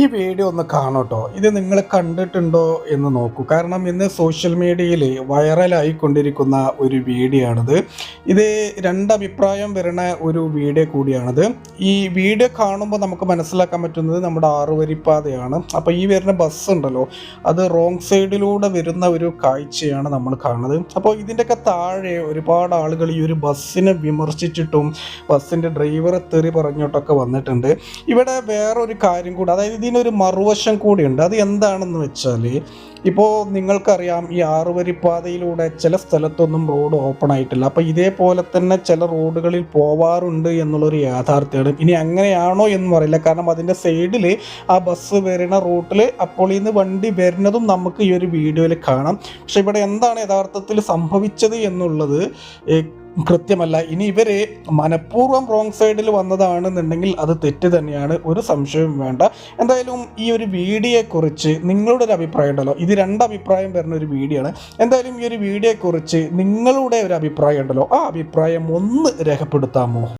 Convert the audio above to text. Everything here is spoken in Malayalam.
ഈ വീഡിയോ ഒന്ന് കാണട്ടോ. ഇത് നിങ്ങൾ കണ്ടിട്ടുണ്ടോ എന്ന് നോക്കൂ. കാരണം ഇന്ന് സോഷ്യൽ മീഡിയയിൽ വൈറലായിക്കൊണ്ടിരിക്കുന്ന ഒരു വീഡിയോ ആണിത്. ഇത് രണ്ടഭിപ്രായം വരുന്ന ഒരു വീഡിയോ കൂടിയാണിത്. ഈ വീഡിയോ കാണുമ്പോൾ നമുക്ക് മനസ്സിലാക്കാൻ പറ്റുന്നത് നമ്മുടെ ആറുവരിപ്പാതയാണ്. അപ്പോൾ ഈ വരുന്ന ബസ് ഉണ്ടല്ലോ അത് റോങ് സൈഡിലൂടെ വരുന്ന ഒരു കാഴ്ചയാണ് നമ്മൾ കാണുന്നത്. അപ്പോൾ ഇതിന്റെയൊക്കെ താഴെ ഒരുപാട് ആളുകൾ ഈ ഒരു ബസ്സിനെ വിമർശിച്ചിട്ടും ബസ്സിന്റെ ഡ്രൈവറെ തെറി പറഞ്ഞിട്ടൊക്കെ വന്നിട്ടുണ്ട്. ഇവിടെ വേറൊരു കാര്യം കൂടി അതായത് ഇതിനൊരു മറുവശം കൂടിയുണ്ട്. അത് എന്താണെന്ന് വെച്ചാൽ ഇപ്പോൾ നിങ്ങൾക്കറിയാം ഈ ആറുവരിപ്പാതയിലൂടെ ചില സ്ഥലത്തൊന്നും റോഡ് ഓപ്പൺ ആയിട്ടില്ല. അപ്പോൾ ഇതേപോലെ തന്നെ ചില റോഡുകളിൽ പോവാറുണ്ട് എന്നുള്ളൊരു യാഥാർത്ഥ്യമാണ്. ഇനി അങ്ങനെയാണോ എന്ന് അറിയില്ല. കാരണം അതിന്റെ സൈഡിൽ ആ ബസ് വരുന്ന റൂട്ടിൽ അപ്പോൾ ഇന്ന് വണ്ടി വരുന്നതും നമുക്ക് ഈ ഒരു വീഡിയോയിൽ കാണാം. പക്ഷെ ഇവിടെ എന്താണ് യഥാർത്ഥത്തിൽ സംഭവിച്ചത് എന്നുള്ളത് കൃത്യമല്ല. ഇനി ഇവരെ മനഃപൂർവം റോങ് സൈഡിൽ വന്നതാണെന്നുണ്ടെങ്കിൽ അത് തെറ്റ് തന്നെയാണ്. ഒരു സംശയവും വേണ്ട. എന്തായാലും ഈ ഒരു വീഡിയോയെക്കുറിച്ച് നിങ്ങളുടെ ഒരു അഭിപ്രായം ഉണ്ടല്ലോ. ഇത് രണ്ടഭിപ്രായം വരുന്ന ഒരു വീഡിയോ ആണ് എന്തായാലും ഈ ഒരു വീഡിയോയെക്കുറിച്ച് നിങ്ങളുടെ ഒരു അഭിപ്രായം ഉണ്ടല്ലോ. ആ അഭിപ്രായം ഒന്ന് രേഖപ്പെടുത്താമോ?